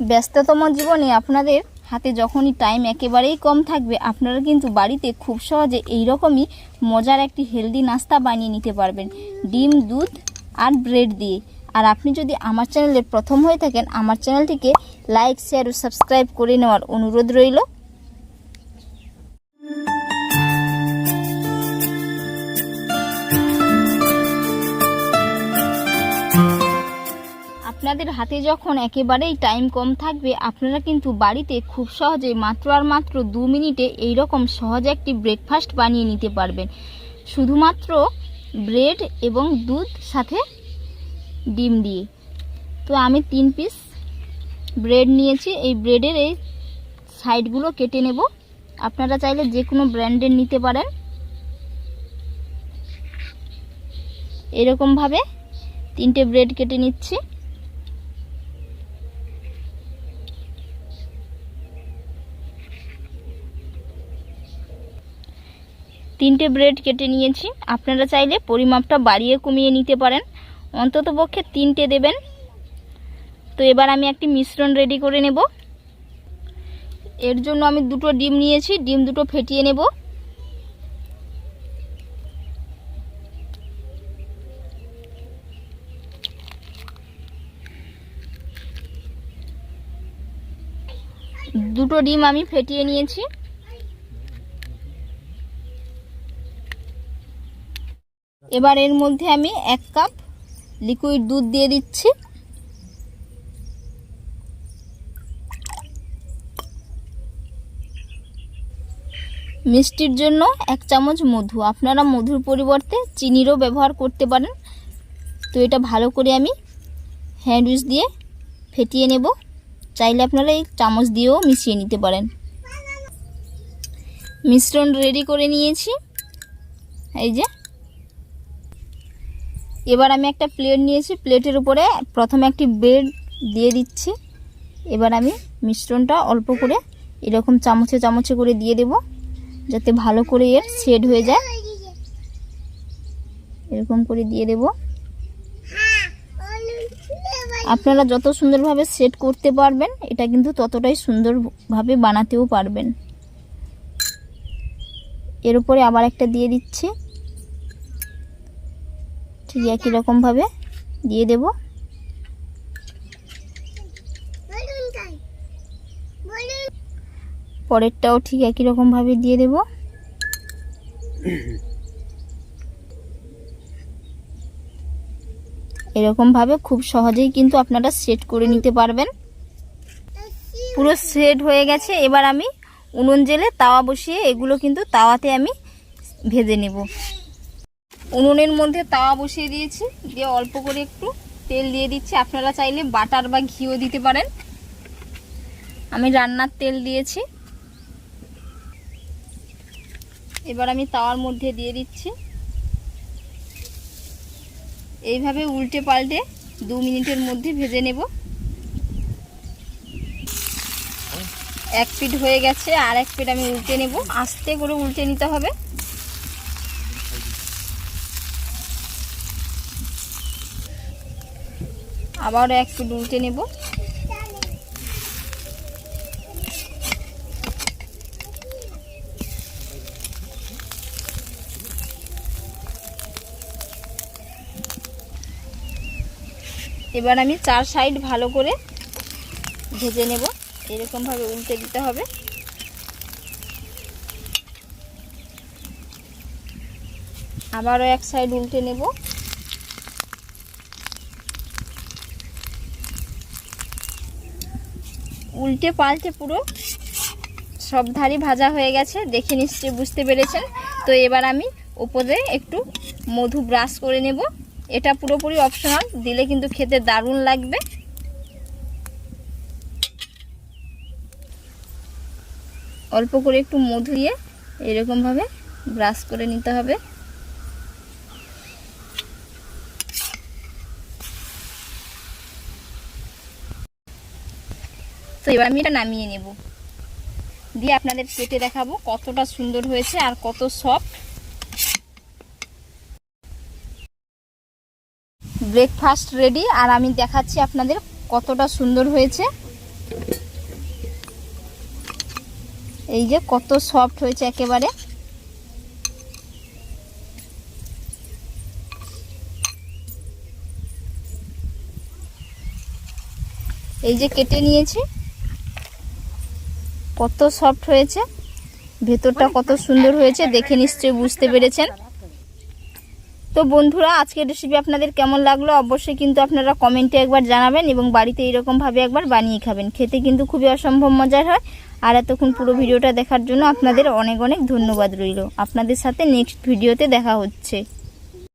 ব্যস্ততম জীবনে আপনাদের হাতে যখনই টাইম একেবারেই কম থাকবে, আপনারা কিন্তু বাড়িতে খুব সহজে এই রকমই মজার একটি হেলদি নাস্তা বানিয়ে নিতে পারবেন। ডিম, দুধ আর ব্রেড দিয়ে। আর আপনি যদি আমার চ্যানেলে প্রথম হয়ে থাকেন, আমার চ্যানেলটিকে লাইক শেয়ার ও সাবস্ক্রাইব করে নেওয়ার অনুরোধ রইল। আপনাদের হাতে যখন একেবারেই টাইম কম থাকবে, আপনারা কিন্তু বাড়িতে খুব সহজে মাত্র আর মাত্র দু মিনিটে এই রকম সহজ একটি ব্রেকফাস্ট বানিয়ে নিতে পারবেন। শুধুমাত্র ব্রেড এবং দুধ সাথে ডিম দিয়ে। তো আমি তিন পিস ব্রেড নিয়েছি। এই ব্রেডের এই সাইডগুলো কেটে নেব। আপনারা চাইলে যে কোনো ব্র্যান্ডের নিতে পারেন। এরকমভাবে তিনটে ব্রেড কেটে নিচ্ছি। তিনটে ব্রেড কেটে নিয়েছি। আপনারা চাইলে পরিমাপটা বাড়িয়ে কমিয়ে নিতে পারেন। অন্তত পক্ষে তিনটে দেবেন। তো এবার আমি একটি মিশ্রণ রেডি করে নেব। এর জন্য আমি দুটো ডিম নিয়েছি। ডিম দুটো ফেটিয়ে নেব। দুটো ডিম আমি ফেটিয়ে নিয়েছি। এবার এর মধ্যে আমি এক কাপ লিকুইড দুধ দিয়ে দিচ্ছি। মিষ্টির জন্য এক চামচ মধু। আপনারা মধুর পরিবর্তে চিনিরও ব্যবহার করতে পারেন। তো এটা ভালো করে আমি হ্যান্ড উইচ দিয়ে ফেটিয়ে নেব। চাইলে আপনারা এই চামচ দিয়েও মিশিয়ে নিতে পারেন। মিশ্রণ রেডি করে নিয়েছি। এই যে এবার আমি একটা প্লেট নিয়েছি প্লেটের উপরে প্রথমে একটি ব্রেড দিয়ে দিচ্ছি। এবার আমি মিশ্রণটা অল্প করে এরকম চামচে চামচে করে দিয়ে দেব, যাতে ভালো করে এর সেট হয়ে যায়। এরকম করে দিয়ে দেব। আপনারা যত সুন্দরভাবে সেট করতে পারবেন, এটা কিন্তু ততটাই সুন্দরভাবে বানাতেও পারবেন। এর উপরে আবার একটা দিয়ে দিচ্ছি। ঠিক একই রকমভাবে দিয়ে দেব। পরেরটাও ঠিক একই রকমভাবে দিয়ে দেব। এরকমভাবে খুব সহজেই কিন্তু আপনারা সেট করে নিতে পারবেন। পুরো সেট হয়ে গেছে, এবার আমি উনুন জেলে তাওয়া বসিয়ে এগুলো কিন্তু তাওয়াতে আমি ভেজে নেব। উনুনের মধ্যে তাওয়া বসিয়ে দিয়েছি। দিয়ে অল্প করে একটু তেল দিয়ে দিচ্ছি। আপনারা চাইলে বাটার বা ঘিও দিতে পারেন। আমি রান্নার তেল দিয়েছি। এবার আমি তাওয়ার মধ্যে দিয়ে দিচ্ছি। এইভাবে উল্টে পাল্টে দু মিনিটের মধ্যে ভেজে নেব। এক পিট হয়ে গেছে। আর এক পিট আমি উল্টে নেব। আস্তে করে উল্টে নিতে হবে। আবার একটু উল্টে নেব। এবার আমি চার সাইড ভালো করে ভেজে নেব। এরকমভাবে উল্টে দিতে হবে। আবারও এক সাইড উল্টে নেব। উল্টে পাল্টে পুরো সব ধারই ভাজা হয়ে গেছে, দেখে নিশ্চয়ই বুঝতে পেরেছেন। তো এবার আমি উপরে একটু মধু ব্রাশ করে নেব। এটা পুরোপুরি অপশনাল দিলে কিন্তু খেতে দারুণ লাগবে। অল্প করে একটু মধু দিয়ে এরকমভাবে ব্রাশ করে নিতে হবে। তো এবার আমি এটা নামিয়ে নেব। দিয়ে আপনাদের কেটে দেখাবো কতটা সুন্দর হয়েছে আর কত সফট ব্রেকফাস্ট রেডি আর আমি দেখাচ্ছি আপনাদের কতটা সুন্দর হয়েছে। এই যে কত সফট হয়েছে একেবারে। এই যে কেটে নিয়েছি। কত সফট হয়েছে, ভেতরটা কত সুন্দর হয়েছে, দেখে নিশ্চয়ই বুঝতে পেরেছেন। তো বন্ধুরা, আজকের রেসিপি আপনাদের কেমন লাগল অবশ্যই কিন্তু আপনারা কমেন্টে একবার জানাবেন এবং বাড়িতে এইরকমভাবে একবার বানিয়ে খাবেন। খেতে কিন্তু খুবই অসম্ভব মজার হয়। আর এতক্ষণ পুরো ভিডিওটা দেখার জন্য আপনাদের অনেক অনেক ধন্যবাদ রইল। আপনাদের সাথে নেক্সট ভিডিওতে দেখা হচ্ছে।